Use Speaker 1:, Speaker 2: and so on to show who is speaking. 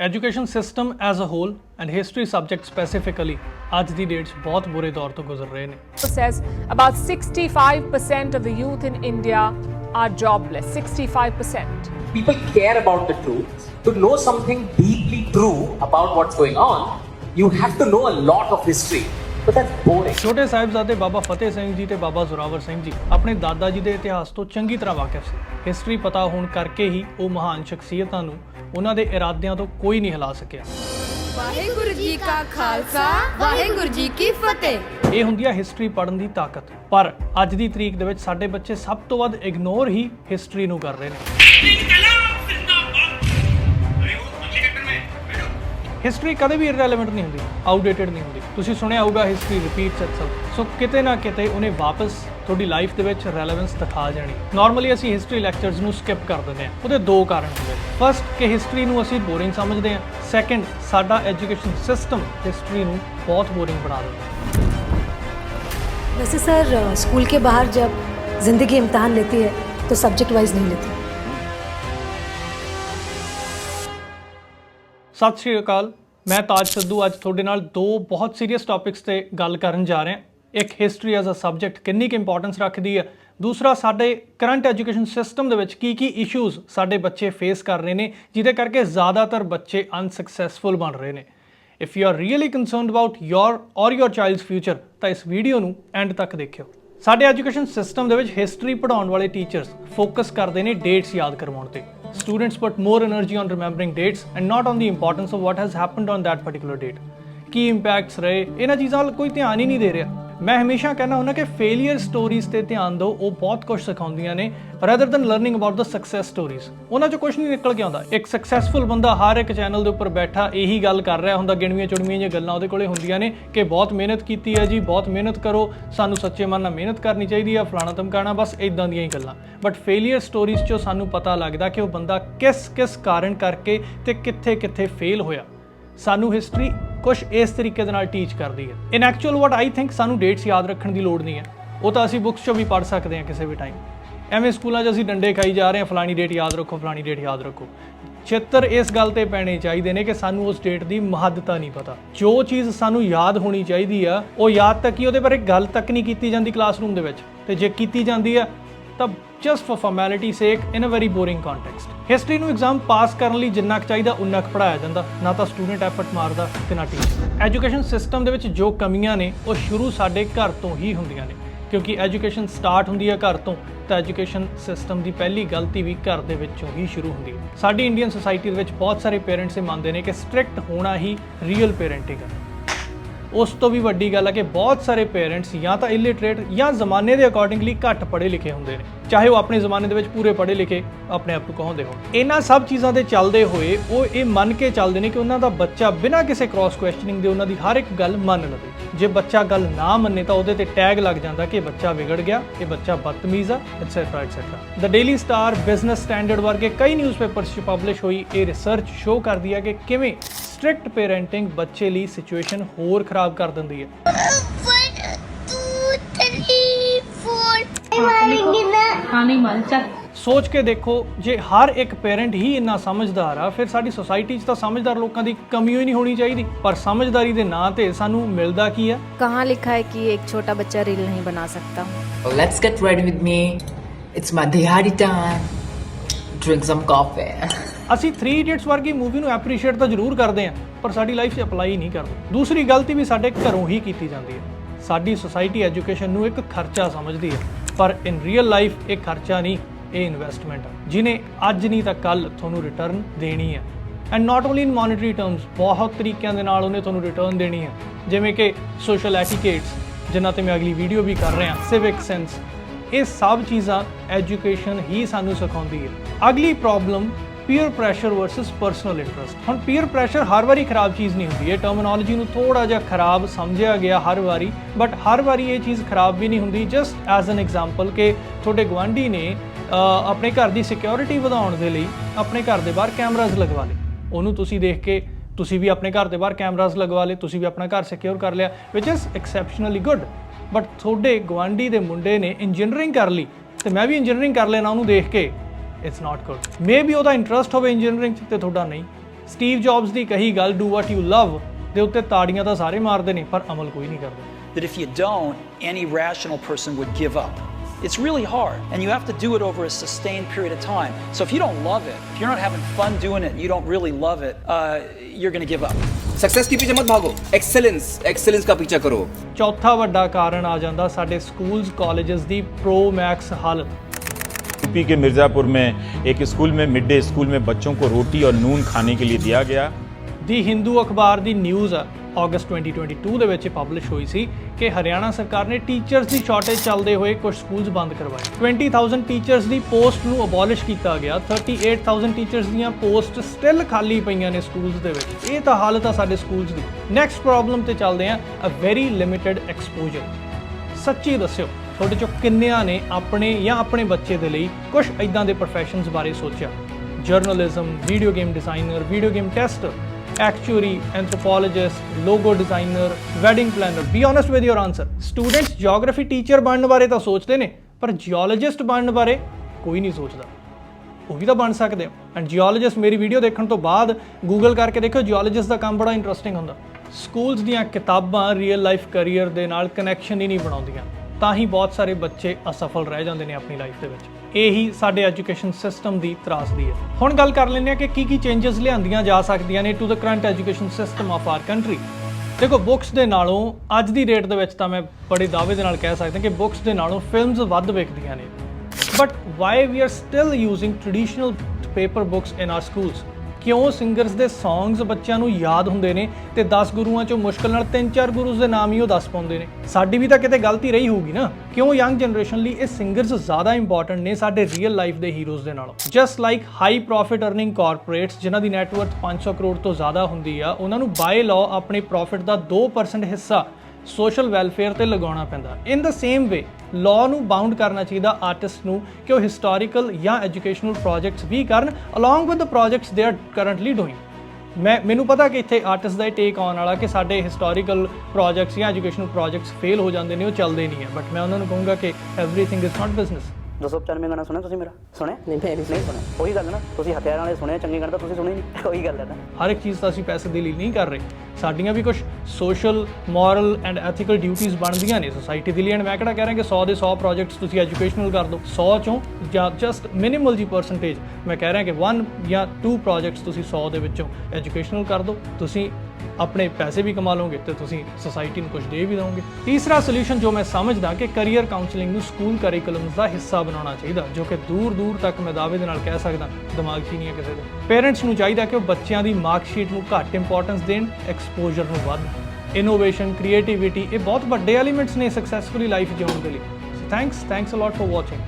Speaker 1: Education system as a whole and history subject specifically ਅੱਜ ਦੀ date 'ਚ ਬਹੁਤ ਬੁਰੇ ਦੌਰ ਤੋਂ ਗੁਜ਼ਰ ਰਹੇ ਨੇ
Speaker 2: says about 65% of the youth in India are jobless. 65%.
Speaker 3: people care about the truth, to know something deeply true about what's going on, you have to know a lot of history. But that's boring.
Speaker 1: ਛੋਟੇ ਸਾਹਿਬਜ਼ਾਦੇ ਬਾਬਾ ਫਤਿਹ ਸਿੰਘ ਜੀ ਤੇ ਬਾਬਾ ਜ਼ੋਰਾਵਰ ਸਿੰਘ ਜੀ ਆਪਣੇ ਦਾਦਾ ਜੀ ਦੇ ਇਤਿਹਾਸ ਤੋਂ ਚੰਗੀ ਤਰ੍ਹਾਂ ਵਾਕਿਫ ਸੀ ਹਿਸਟਰੀ ਪਤਾ ਹੋਣ ਕਰਕੇ ਹੀ ਉਹ ਮਹਾਨ ਸ਼ਖਸੀਅਤਾਂ ਨੂੰ ਉਹਨਾਂ ਦੇ ਇਰਾਦਿਆਂ ਤੋਂ ਕੋਈ ਨਹੀਂ ਹਿਲਾ ਸਕਿਆ।
Speaker 4: ਵਾਹਿਗੁਰੂ ਜੀ ਕਾ ਖਾਲਸਾ ਵਾਹਿਗੁਰੂ ਜੀ ਕੀ ਫਤਿਹ।
Speaker 1: ਇਹ ਹੁੰਦੀ ਹੈ ਹਿਸਟਰੀ ਪੜਨ ਦੀ ਤਾਕਤ। ਪਰ ਅੱਜ ਦੀ ਤਰੀਕ ਦੇ ਵਿੱਚ ਸਾਡੇ ਬੱਚੇ ਸਭ ਤੋਂ ਵੱਧ ਇਗਨੋਰ ਹੀ ਹਿਸਟਰੀ ਨੂੰ ਕਰ ਰਹੇ ਨੇ। ਹਿਸਟਰੀ ਕਦੇ ਵੀ ਇਰਰੈਲੇਵੈਂਟ ਨਹੀਂ ਹੁੰਦੀ ਆਊਟਡੇਟਿਡ ਨਹੀਂ ਹੁੰਦੀ। ਤੁਸੀਂ ਸੁਣਿਆ ਹੋਊਗਾ ਹਿਸਟਰੀ ਰਿਪੀਟ ਇਟਸੈਲਫ ਸੋ ਕਿਤੇ ਨਾ ਕਿਤੇ ਉਹਨੇ ਵਾਪਸ ਤੁਹਾਡੀ ਲਾਈਫ ਦੇ ਵਿੱਚ ਰੈਲੇਵੈਂਸ ਦਿਖਾ ਜਾਣੀ। ਨਾਰਮਲੀ ਅਸੀਂ ਹਿਸਟਰੀ ਲੈਕਚਰਸ ਨੂੰ ਸਕਿਪ ਕਰ ਦਿੰਦੇ ਆ ਉਹਦੇ ਦੋ ਕਾਰਨ ਹੁੰਦੇ ਫਸਟ ਕਿ ਹਿਸਟਰੀ ਨੂੰ ਅਸੀਂ ਬੋਰਿੰਗ ਸਮਝਦੇ ਹਾਂ ਸੈਕੰਡ ਸਾਡਾ ਐਜੂਕੇਸ਼ਨ ਸਿਸਟਮ ਹਿਸਟਰੀ ਨੂੰ ਬਹੁਤ ਬੋਰਿੰਗ ਬਣਾ ਦਿੰਦਾ ਹੈ
Speaker 5: वैसे सर स्कूल के बाहर जब ज़िंदगी इम्तहान लेती है तो सब्जेक्ट वाइज नहीं लेती
Speaker 1: ਸਤਿ ਸ਼੍ਰੀ ਅਕਾਲ ਮੈਂ ਤਾਜ ਸਿੱਧੂ ਅੱਜ ਤੁਹਾਡੇ ਨਾਲ ਦੋ ਬਹੁਤ ਸੀਰੀਅਸ ਟੌਪਿਕਸ ਤੇ ਗੱਲ ਕਰਨ ਜਾ ਰਿਹਾ ਇੱਕ ਹਿਸਟਰੀ ਐਜ਼ ਅ ਸਬਜੈਕਟ ਕਿੰਨੀ ਕੁ ਇੰਪੋਰਟੈਂਸ ਰੱਖਦੀ ਹੈ। ਦੂਸਰਾ, ਸਾਡੇ ਕਰੰਟ ਐਜੂਕੇਸ਼ਨ ਸਿਸਟਮ ਦੇ ਵਿੱਚ ਕੀ ਕੀ ਇਸ਼ੂਜ਼ ਸਾਡੇ ਬੱਚੇ ਫੇਸ ਕਰ ਰਹੇ ਨੇ, ਜਿਹਦੇ ਕਰਕੇ ਜ਼ਿਆਦਾਤਰ ਬੱਚੇ ਅਨਸਕਸੈਸਫੁਲ ਬਣ ਰਹੇ ਨੇ। If you are really concerned about your or your child's future ਤਾਂ ਇਸ ਵੀਡੀਓ ਨੂੰ ਐਂਡ ਤੱਕ ਦੇਖਿਓ। ਸਾਡੇ ਐਜੂਕੇਸ਼ਨ ਸਿਸਟਮ ਦੇ ਵਿੱਚ ਹਿਸਟਰੀ ਪੜਾਉਣ ਵਾਲੇ ਟੀਚਰਸ ਫੋਕਸ ਕਰਦੇ ਨੇ ਡੇਟਸ ਯਾਦ ਕਰਵਾਉਣ ਤੇ। Students put more energy on remembering dates and not on the importance of what has happened on that particular date Ki impacts ਰਹੇ? ਇਹਨਾਂ ਚੀਜ਼ਾਂ ਵੱਲ ਕੋਈ ਧਿਆਨ ਹੀ ਨਹੀਂ ਦੇ ਰਿਹਾ। ਮੈਂ ਹਮੇਸ਼ਾ ਕਹਿੰਦਾ ਹੁੰਦਾ ਕਿ ਫੇਲਿਅਰ ਸਟੋਰੀਜ਼ ਤੇ ਧਿਆਨ ਦਿਓ, ਉਹ ਬਹੁਤ ਕੁਝ ਸਿਖਾਉਂਦੀਆਂ ਨੇ rather than learning about the success stories ਉਹਨਾਂ ਚੋਂ ਕੁਝ ਨਹੀਂ ਨਿਕਲ ਕੇ ਆਉਂਦਾ। ਇੱਕ ਸਕਸੈਸਫੁਲ ਬੰਦਾ ਹਰ ਇੱਕ ਚੈਨਲ ਦੇ ਉੱਪਰ ਬੈਠਾ, ਇਹੀ ਗੱਲ ਕਰ ਰਿਹਾ ਹੁੰਦਾ, ਗਿਣਵੀਆਂ ਚੁਣਵੀਆਂ ਜਿਹੀਆਂ ਗੱਲਾਂ ਉਹਦੇ ਕੋਲੇ ਹੁੰਦੀਆਂ ਨੇ ਕਿ ਬਹੁਤ ਮਿਹਨਤ ਕੀਤੀ ਹੈ ਜੀ, ਬਹੁਤ ਮਿਹਨਤ ਕਰੋ, ਸਾਨੂੰ ਸੱਚੇ ਮਨ ਨਾਲ ਮਿਹਨਤ ਕਰਨੀ ਚਾਹੀਦੀ ਹੈ ਫਲਾਣਾ ਧਮਕਾਣਾ, ਬਸ ਇਦਾਂ ਦੀਆਂ ਹੀ ਗੱਲਾਂ। ਬਟ ਫੇਲਿਅਰ ਸਟੋਰੀਜ਼ ਚੋਂ ਸਾਨੂੰ ਪਤਾ ਲੱਗਦਾ ਕਿ ਉਹ ਬੰਦਾ ਕਿਸ ਕਿਸ ਕਾਰਨ ਕਰਕੇ ਤੇ ਕਿੱਥੇ ਕਿੱਥੇ ਫੇਲ ਹੋਇਆ। ਸਾਨੂੰ ਹਿਸਟਰੀ ਕੁਝ ਇਸ ਤਰੀਕੇ ਦੇ ਨਾਲ ਟੀਚ ਕਰਦੀ ਹੈ। In actual what I think ਸਾਨੂੰ ਡੇਟਸ ਯਾਦ ਰੱਖਣ ਦੀ ਲੋੜ ਨਹੀਂ ਹੈ। ਉਹ ਤਾਂ ਅਸੀਂ ਬੁੱਕਸ ਚੋਂ ਵੀ ਪੜ੍ਹ ਸਕਦੇ ਹਾਂ ਕਿਸੇ ਵੀ ਟਾਈਮ ਐਵੇਂ ਸਕੂਲਾਂ 'ਚ ਅਸੀਂ ਡੰਡੇ ਖਾਈ ਜਾ ਰਹੇ ਹਾਂ, ਫਲਾਣੀ ਡੇਟ ਯਾਦ ਰੱਖੋ, ਫਲਾਣੀ ਡੇਟ ਯਾਦ ਰੱਖੋ। ਚਿੱਤਰ ਇਸ ਗੱਲ ਤੇ ਪੈਣੇ ਚਾਹੀਦੇ ਨੇ ਕਿ ਸਾਨੂੰ ਉਸ ਡੇਟ ਦੀ ਮਹੱਤਤਾ ਨਹੀਂ ਪਤਾ। ਜੋ ਚੀਜ਼ ਸਾਨੂੰ ਯਾਦ ਹੋਣੀ ਚਾਹੀਦੀ ਆ, ਉਹ ਯਾਦ ਤੱਕ ਹੀ ਉਹਦੇ ਬਾਰੇ ਗੱਲ ਤੱਕ ਨਹੀਂ ਕੀਤੀ ਜਾਂਦੀ ਕਲਾਸਰੂਮ ਦੇ ਵਿੱਚ। ਤੇ ਜੇ ਕੀਤੀ ਜਾਂਦੀ ਆ, ਤਾਂ just for formality sake in a very boring context history ਨੂੰ ਐਗਜ਼ਾਮ ਪਾਸ ਕਰਨ ਲਈ ਜਿੰਨਾ ਕੁ ਚਾਹੀਦਾ, ਉਨਾ ਕੁ ਪੜਾਇਆ ਜਾਂਦਾ। ਨਾ ਤਾਂ ਸਟੂਡੈਂਟ ਐਫਰਟ ਮਾਰਦਾ ਤੇ ਨਾ ਟੀਚਰ ਐਜੂਕੇਸ਼ਨ ਸਿਸਟਮ ਦੇ ਵਿੱਚ ਜੋ ਕਮੀਆਂ ਨੇ, ਉਹ ਸ਼ੁਰੂ ਸਾਡੇ ਘਰ ਤੋਂ ਹੀ ਹੁੰਦੀਆਂ ਨੇ। ਕਿਉਂਕਿ ਐਜੂਕੇਸ਼ਨ ਸਟਾਰਟ ਹੁੰਦੀ ਹੈ ਘਰ ਤੋਂ, ਤਾਂ ਐਜੂਕੇਸ਼ਨ ਸਿਸਟਮ ਦੀ ਪਹਿਲੀ ਗਲਤੀ ਵੀ ਘਰ ਦੇ ਵਿੱਚੋਂ ਹੀ ਸ਼ੁਰੂ ਹੁੰਦੀ ਹੈ। ਸਾਡੀ ਇੰਡੀਅਨ ਸੋਸਾਇਟੀ ਦੇ ਵਿੱਚ ਬਹੁਤ ਸਾਰੇ ਪੇਰੈਂਟਸ ਇਹ ਮੰਨਦੇ ਨੇ ਕਿ ਸਟ੍ਰਿਕਟ ਹੋਣਾ ਹੀ ਰੀਅਲ ਪੇਰੈਂਟਿੰਗ ਹੈ ਉਸ ਤੋਂ ਵੀ ਵੱਡੀ ਗੱਲ ਹੈ ਕਿ ਬਹੁਤ ਸਾਰੇ ਪੇਰੈਂਟਸ ਜਾਂ ਤਾਂ ਇਲਿਟਰੇਟ ਜਾਂ ਜ਼ਮਾਨੇ ਦੇ ਅਕੋਰਡਿੰਗਲੀ ਘੱਟ ਪੜ੍ਹੇ ਲਿਖੇ ਹੁੰਦੇ ਨੇ। ਚਾਹੇ ਉਹ ਆਪਣੇ ਜ਼ਮਾਨੇ ਦੇ ਵਿੱਚ ਪੂਰੇ ਪੜ੍ਹੇ ਲਿਖੇ ਆਪਣੇ ਆਪ ਨੂੰ ਕਹਾਉਂਦੇ ਹੋਣ। ਇਹਨਾਂ ਸਭ ਚੀਜ਼ਾਂ ਦੇ ਚੱਲਦੇ ਹੋਏ ਉਹ ਇਹ ਮੰਨ ਕੇ ਚੱਲਦੇ ਨੇ ਕਿ ਉਹਨਾਂ ਦਾ ਬੱਚਾ ਬਿਨਾਂ ਕਿਸੇ ਕ੍ਰਾਸ ਕੁਐਸਚਨਿੰਗ ਦੇ ਉਹਨਾਂ ਦੀ ਹਰ ਇੱਕ ਗੱਲ ਮੰਨ ਲਵੇ। ਜੇ ਬੱਚਾ ਗੱਲ ਨਾ ਮੰਨੇ ਤਾਂ ਉਹਦੇ ਤੇ ਟੈਗ ਲੱਗ ਜਾਂਦਾ ਕਿ ਬੱਚਾ ਵਿਗੜ ਗਿਆ, ਇਹ ਬੱਚਾ ਬਦਤਮੀਜ਼ ਆ etcetera etcetera the Daily Star Business Standard ਵਰਗੇ ਕਈ ਨਿਊਜ਼ਪੇਪਰਸ 'ਚ ਪਬਲਿਸ਼ ਹੋਈ ਇਹ ਰਿਸਰਚ ਸ਼ੋਅ ਕਰਦੀ ਹੈ ਕਿ ਕਿਵੇਂ ਸਟ੍ਰਿਕਟ ਪੇਰੈਂਟਿੰਗ ਬੱਚੇ ਲਈ ਸਿਚੁਏਸ਼ਨ ਹੋਰ ਖਰਾਬ ਕਰ ਦਿੰਦੀ ਹੈ
Speaker 6: One, two, three, four. ਮਾਰੇਂਗੇ ਨਾ
Speaker 1: ਸੋਚ ਕੇ ਦੇਖੋ ਜੇ ਹਰ ਇੱਕ ਪੇਰੈਂਟ ਹੀ ਇੰਨਾ ਸਮਝਦਾਰ ਆ ਫਿਰ ਸਾਡੀ ਸੋਸਾਇਟੀ 'ਚ ਤਾਂ ਸਮਝਦਾਰ ਲੋਕਾਂ ਦੀ ਕਮੀ ਹੀ ਨਹੀਂ ਹੋਣੀ ਚਾਹੀਦੀ ਪਰ ਸਮਝਦਾਰੀ ਦੇ ਨਾਂ ਤੇ ਸਾਨੂੰ ਮਿਲਦਾ ਕੀ ਆ
Speaker 4: कहाँ लिखा है कि एक छोटा बच्चा रील नहीं बना सकता
Speaker 3: Well, let's get ready with me. It's my dihari time. Drink some coffee.
Speaker 1: ਅਸੀਂ 3 ਇਡੀਅਟਸ ਵਰਗੀ ਮੂਵੀ ਨੂੰ ਐਪਰੀਸ਼ੀਏਟ ਤਾਂ ਜ਼ਰੂਰ ਕਰਦੇ ਹਾਂ, ਪਰ ਸਾਡੀ ਲਾਈਫ 'ਚ ਅਪਲਾਈ ਨਹੀਂ ਕਰਦੇ। ਦੂਸਰੀ ਗਲਤੀ ਵੀ ਸਾਡੇ ਘਰੋਂ ਹੀ ਕੀਤੀ ਜਾਂਦੀ ਹੈ। ਸਾਡੀ ਸੋਸਾਇਟੀ ਐਜੂਕੇਸ਼ਨ ਨੂੰ ਇੱਕ ਖਰਚਾ ਸਮਝਦੀ ਹੈ, ਪਰ ਇਨ ਰੀਅਲ ਲਾਈਫ ਇਹ ਖਰਚਾ ਨਹੀਂ, ਇਹ ਇਨਵੈਸਟਮੈਂਟ ਹੈ ਜਿਨੇ ਅੱਜ ਨਹੀਂ ਤਾਂ ਕੱਲ ਤੁਹਾਨੂੰ ਰਿਟਰਨ ਦੇਣੀ ਹੈ। And not only in monetary terms ਬਹੁਤ ਤਰੀਕਿਆਂ ਦੇ ਨਾਲ ਉਹਨੇ ਤੁਹਾਨੂੰ ਰਿਟਰਨ ਦੇਣੀ ਹੈ। ਜਿਵੇਂ ਕਿ ਸੋਸ਼ਲ ਐਟੀਕੇਟਸ ਜਿਨ੍ਹਾਂ ਤੇ ਮੈਂ ਅਗਲੀ ਵੀਡੀਓ ਵੀ ਕਰ ਰਿਹਾ ਸਿਵਿਕ ਸੈਂਸ ਇਹ ਸਭ ਚੀਜ਼ਾਂ ਐਜੂਕੇਸ਼ਨ ਹੀ ਸਾਨੂੰ ਸਿਖਾਉਂਦੀ ਹੈ। ਅਗਲੀ problem peer pressure versus personal interest ਹੁਣ ਪੀਅਰ ਪ੍ਰੈਸ਼ਰ ਹਰ ਵਾਰੀ ਖਰਾਬ ਚੀਜ਼ ਨਹੀਂ ਹੁੰਦੀ। ਇਹ ਟਰਮੀਨੋਲੋਜੀ ਨੂੰ ਥੋੜਾ ਜਿਹਾ ਖਰਾਬ ਸਮਝਿਆ ਗਿਆ ਹਰ ਵਾਰੀ ਬਟ ਹਰ ਵਾਰੀ ਇਹ ਚੀਜ਼ ਖਰਾਬ ਵੀ ਨਹੀਂ ਹੁੰਦੀ। ਜਸਟ ਐਜ਼ ਐਨ ਐਗਜ਼ਾਮਪਲ ਕਿ ਤੁਹਾਡੇ ਗਵਾਂਢੀ ਨੇ ਆਪਣੇ ਘਰ ਦੀ ਸਿਕਿਉਰਿਟੀ ਵਧਾਉਣ ਦੇ ਲਈ ਆਪਣੇ ਘਰ ਦੇ ਬਾਹਰ ਕੈਮਰਾਜ਼ ਲਗਵਾ ਲਏ। ਉਹਨੂੰ ਤੁਸੀਂ ਦੇਖ ਕੇ ਤੁਸੀਂ ਵੀ ਆਪਣੇ ਘਰ ਦੇ ਬਾਹਰ ਕੈਮਰਾਜ਼ ਲਗਵਾ ਲਏ, ਤੁਸੀਂ ਵੀ ਆਪਣਾ ਘਰ ਸਿਕਿਉਰ ਕਰ ਲਿਆ which is exceptionally good but ਤੁਹਾਡੇ ਗਵਾਂਢੀ ਦੇ ਮੁੰਡੇ ਨੇ ਇੰਜੀਨੀਅਰਿੰਗ ਕਰ ਲਈ, ਤੇ ਮੈਂ ਵੀ ਇੰਜੀਨੀਅਰਿੰਗ ਕਰ ਲੈਣਾ ਉਹਨੂੰ ਦੇਖ ਕੇ। ਇਟਸ ਨਾਟ ਗੁੱਡ ਮੇਬੀ ਉਹਦਾ ਇੰਟਰਸਟ ਹੋਵੇ ਇੰਜੀਨੀਅਰਿੰਗ ਚ ਤੇ ਤੁਹਾਡਾ ਨਹੀਂ ਸਟੀਵ ਜੌਬਸ ਦੀ ਕਹੀ ਗੱਲ ਡੂ ਵਾਟ ਯੂ ਲਵ ਦੇ ਉੱਤੇ ਤਾੜੀਆਂ ਤਾਂ ਸਾਰੇ ਮਾਰਦੇ ਨੇ ਪਰ ਅਮਲ ਕੋਈ ਨਹੀਂ ਕਰਦਾ
Speaker 7: that if you don't any rational person would give up it's really hard and you have to do it over a sustained period of time so if you don't love it if you're not having fun doing it you don't really love it uh, you're going to give up
Speaker 8: success ਕੀ ਪਿੱਛੇ ਮਤ ਭਾਗੋ ਐਕਸੈਲੈਂਸ ਐਕਸੈਲੈਂਸ ਦਾ ਪਿੱਛਾ ਕਰੋ
Speaker 1: ਚੌਥਾ ਵੱਡਾ ਕਾਰਨ ਆ ਜਾਂਦਾ ਸਾਡੇ ਸਕੂਲਸ ਕਾਲਜਸ ਦੀ ਪ੍ਰੋ ਮੈਕਸ ਹਾਲਤ
Speaker 9: यूपी के मिर्ज़ापुर में एक स्कूल में मिड डे स्कूल में बच्चों को रोटी और नून खाने के लिए दिया गया
Speaker 1: ਦੀ ਹਿੰਦੂ ਅਖਬਾਰ ਦੀ ਨਿਊਜ਼ ਆ ਅਗਸਤ 2022 ਦੇ ਵਿੱਚ ਪਬਲਿਸ਼ ਹੋਈ ਸੀ ਕਿ ਹਰਿਆਣਾ ਸਰਕਾਰ ਨੇ ਟੀਚਰਸ ਦੀ ਸ਼ਾਰਟੇਜ ਚੱਲਦੇ ਹੋਏ ਕੁਝ ਸਕੂਲਸ ਬੰਦ ਕਰਵਾਏ 20000 ਟੀਚਰਸ ਦੀ ਪੋਸਟ ਨੂੰ ਅਬੋਲਿਸ਼ ਕੀਤਾ ਗਿਆ 38000 ਟੀਚਰਸ ਦੀਆਂ ਪੋਸਟ ਸਟਿਲ ਖਾਲੀ ਪਈਆਂ ਨੇ ਸਕੂਲਸ ਦੇ ਵਿੱਚ ਇਹ ਤਾਂ ਹਾਲਤ ਆ ਸਾਡੇ ਸਕੂਲਸ ਦੀ ਨੈਕਸਟ ਪ੍ਰੋਬਲਮ ਤੇ ਚੱਲਦੇ ਆ ਅ ਵੈਰੀ ਲਿਮਿਟਿਡ ਐਕਸਪੋਜ਼ਰ ਸੱਚੀ ਦੱਸਿਓ ਤੁਹਾਡੇ ਚੋਂ ਕਿੰਨਿਆਂ ਨੇ ਆਪਣੇ ਜਾਂ ਆਪਣੇ ਬੱਚੇ ਦੇ ਲਈ ਕੁਝ ਇਦਾਂ ਦੇ ਪ੍ਰੋਫੈਸ਼ਨਸ ਬਾਰੇ ਸੋਚਿਆ? Journalism video game designer video game tester actuary anthropologist logo designer wedding planner be honest with your answer students geography teacher ਬਣਨ ਬਾਰੇ ਤਾਂ ਸੋਚਦੇ ਨੇ, ਪਰ ਜੀਓਲੋਜਿਸਟ ਬਣਨ ਬਾਰੇ ਕੋਈ ਨਹੀਂ ਸੋਚਦਾ। ਉਹ ਵੀ ਤਾਂ ਬਣ ਸਕਦੇ ਹੋ ਐਂਡ ਜੀਓਲੋਜਿਸਟ ਮੇਰੀ ਵੀਡੀਓ ਦੇਖਣ ਤੋਂ ਬਾਅਦ ਗੂਗਲ ਕਰਕੇ ਦੇਖੋ ਜੀਓਲੋਜਿਸਟ ਦਾ ਕੰਮ ਬੜਾ ਇੰਟਰਸਟਿੰਗ ਹੁੰਦਾ। ਸਕੂਲਸ ਦੀਆਂ ਕਿਤਾਬਾਂ ਰੀਅਲ ਲਾਈਫ ਕੈਰੀਅਰ ਦੇ ਨਾਲ ਕਨੈਕਸ਼ਨ ਹੀ ਨਹੀਂ ਬਣਾਉਂਦੀਆਂ। ਤਾਂ ਹੀ ਬਹੁਤ ਸਾਰੇ ਬੱਚੇ ਅਸਫਲ ਰਹਿ ਜਾਂਦੇ ਨੇ ਆਪਣੀ ਲਾਈਫ ਦੇ ਵਿੱਚ। ਇਹੀ ਸਾਡੇ ਐਜੂਕੇਸ਼ਨ ਸਿਸਟਮ ਦੀ ਤਰਾਸਦੀ ਹੈ। ਹੁਣ ਗੱਲ ਕਰ ਲੈਂਦੇ ਹਾਂ ਕਿ ਕੀ ਕੀ ਚੇਂਜਸ ਲਿਆਂਦੀਆਂ ਜਾ ਸਕਦੀਆਂ ਨੇ to the current education system of our country ਦੇਖੋ ਬੁੱਕਸ ਦੇ ਨਾਲੋਂ ਅੱਜ ਦੀ ਰੇਟ ਦੇ ਵਿੱਚ ਤਾਂ ਮੈਂ ਬੜੇ ਦਾਅਵੇ ਦੇ ਨਾਲ ਕਹਿ ਸਕਦਾ ਕਿ ਬੁੱਕਸ ਦੇ ਨਾਲੋਂ ਫਿਲਮਸ ਵੱਧ ਵਿਕਦੀਆਂ ਨੇ। But why we are still using traditional paper books in our schools ਕਿਉਂ ਸਿੰਗਰਸ ਦੇ ਸੌਂਗਸ ਬੱਚਿਆਂ ਨੂੰ ਯਾਦ ਹੁੰਦੇ ਨੇ ਤੇ 10 ਗੁਰੂਆਂ ਚੋਂ ਮੁਸ਼ਕਲ ਨਾਲ 3-4 ਗੁਰੂਜ਼ ਦੇ ਨਾਮ ਹੀ ਉਹ ਦੱਸ ਪਾਉਂਦੇ ਨੇ? ਸਾਡੀ ਵੀ ਤਾਂ ਕਿਤੇ ਗਲਤੀ ਰਹੀ ਹੋਊਗੀ ਨਾ। ਕਿਉਂ ਯੰਗ ਜਨਰੇਸ਼ਨ ਲਈ ਇਹ ਸਿੰਗਰਸ ਜ਼ਿਆਦਾ ਇੰਪੋਰਟੈਂਟ ਨੇ ਸਾਡੇ ਰੀਅਲ ਲਾਈਫ ਦੇ ਹੀਰੋਜ਼ ਦੇ ਨਾਲੋਂ? Just like high profit earning corporates ਜਿਨ੍ਹਾਂ ਦੀ ਨੈਟਵਰਥ 500 ਕਰੋੜ ਤੋਂ ਜ਼ਿਆਦਾ ਹੁੰਦੀ ਆ, ਉਹਨਾਂ ਨੂੰ ਬਾਏ ਲਾਅ ਆਪਣੇ ਪ੍ਰੋਫਿਟ ਦਾ 2% ਹਿੱਸਾ ਸੋਸ਼ਲ ਵੈਲਫੇਅਰ ਤੇ ਲਗਾਉਣਾ ਪੈਂਦਾ। In the same way law ਨੂੰ ਬਾਉਂਡ ਕਰਨਾ ਚਾਹੀਦਾ ਆਰਟਿਸਟ ਨੂੰ ਕਿ ਉਹ ਹਿਸਟੋਰੀਕਲ ਜਾਂ ਐਜੂਕੇਸ਼ਨਲ ਪ੍ਰੋਜੈਕਟਸ ਵੀ ਕਰਨ along with the projects they are currently doing ਮੈਂ ਮੈਨੂੰ ਪਤਾ ਕਿ ਇੱਥੇ ਆਰਟਿਸਟ ਦਾ ਹੀ ਟੇਕ ਆਉਣ ਵਾਲਾ ਕਿ ਸਾਡੇ ਹਿਸਟੋਰੀਕਲ ਪ੍ਰੋਜੈਕਟਸ ਜਾਂ ਐਜੂਕੇਸ਼ਨਲ ਪ੍ਰੋਜੈਕਟਸ ਫੇਲ ਹੋ ਜਾਂਦੇ ਨੇ, ਉਹ ਚੱਲਦੇ ਨਹੀਂ ਹੈ। ਬਟ ਮੈਂ ਉਹਨਾਂ ਨੂੰ ਕਹੂੰਗਾ ਕਿ ਐਵਰੀਥਿੰਗ ਇਜ਼ ਨਾਟ ਬਿਜ਼ਨਸ
Speaker 10: 295 ਗਾਣਾ ਸੁਣਿਆ ਤੁਸੀਂ ਮੇਰਾ? ਸੁਣਿਆ? ਨਹੀਂ ਮੈਂ ਨਹੀਂ ਸੁਣਿਆ। ਉਹੀ ਗੱਲ ਨਾ ਤੁਸੀਂ ਹਥਿਆਰਾਂ ਵਾਲੇ ਸੁਣਿਆ ਚੰਗੇ ਗਾਣੇ ਤਾਂ ਤੁਸੀਂ ਸੁਣੇ ਨਹੀਂ। ਉਹੀ ਗੱਲ ਹੈ ਨਾ
Speaker 1: ਹਰ ਇੱਕ ਚੀਜ਼ ਤਾਂ ਅਸੀਂ ਪੈਸੇ ਦੇ ਲਈ ਨਹੀਂ ਕਰ ਰਹੇ। ਸਾਡੀਆਂ ਵੀ ਕੁਝ ਸੋਸ਼ਲ ਮੋਰਲ ਐਂਡ ਐਥੀਕਲ ਡਿਊਟੀਆਂ ਬਣਦੀਆਂ ਨੇ ਸੋਸਾਇਟੀ ਦੇ ਲਈ। ਐਂਡ ਮੈਂ ਕਿਹੜਾ ਕਹਿ ਰਿਹਾ ਕਿ 100 ਦੇ 100 ਪ੍ਰੋਜੈਕਟਸ ਤੁਸੀਂ ਐਜੂਕੇਸ਼ਨਲ ਕਰ ਦਿਓ। 100 ਚੋਂ ਜਾਂ ਜਸਟ ਮਿਨੀਮਲ ਜੀ ਪਰਸੈਂਟੇਜ ਮੈਂ ਕਹਿ ਰਿਹਾ ਕਿ 1 ਜਾਂ 2 ਪ੍ਰੋਜੈਕਟਸ ਤੁਸੀਂ 100 ਦੇ ਵਿੱਚੋਂ ਐਜੂਕੇਸ਼ਨਲ ਕਰ ਦਿਓ। ਤੁਸੀਂ ਆਪਣੇ ਪੈਸੇ ਵੀ ਕਮਾ ਲਓਗੇ ਤੇ ਤੁਸੀਂ ਸੋਸਾਇਟੀ ਨੂੰ ਕੁਝ ਦੇ ਵੀ ਦਿਓਗੇ। ਤੀਸਰਾ ਸੋਲੂਸ਼ਨ ਜੋ ਮੈਂ ਸਮਝਦਾ ਕਿ ਕੈਰੀਅਰ ਕਾਉਂਸਲਿੰਗ ਨੂੰ ਸਕੂਲ ਕਰਿਕੂਲਮਸ ਦਾ ਹਿੱਸਾ ਬਣਾਉਣਾ ਚਾਹੀਦਾ, ਜੋ ਕਿ ਦੂਰ ਦੂਰ ਤੱਕ ਮੈਂ ਦਾਅਵੇ ਦੇ ਨਾਲ ਕਹਿ ਸਕਦਾ, ਦਿਮਾਗ 'ਚ ਹੀ ਨਹੀਂ ਹੈ ਕਿਸੇ ਦਾ। ਪੇਰੈਂਟਸ ਨੂੰ ਚਾਹੀਦਾ ਕਿ ਉਹ ਬੱਚਿਆਂ ਦੀ ਮਾਰਕਸ਼ੀਟ ਨੂੰ ਘੱਟ ਇੰਪੋਰਟੈਂਸ ਦੇਣ ਐਕਸਪੋਜ਼ਰ ਨੂੰ ਵੱਧ। ਇਨੋਵੇਸ਼ਨ ਕ੍ਰੀਏਟੀਵਿਟੀ ਇਹ ਬਹੁਤ ਵੱਡੇ ਐਲੀਮੈਂਟਸ ਨੇ ਸਕਸੈਸਫੁਲੀ ਲਾਈਫ ਜਿਉਣ ਦੇ ਲਈ। Thanks thanks a lot for watching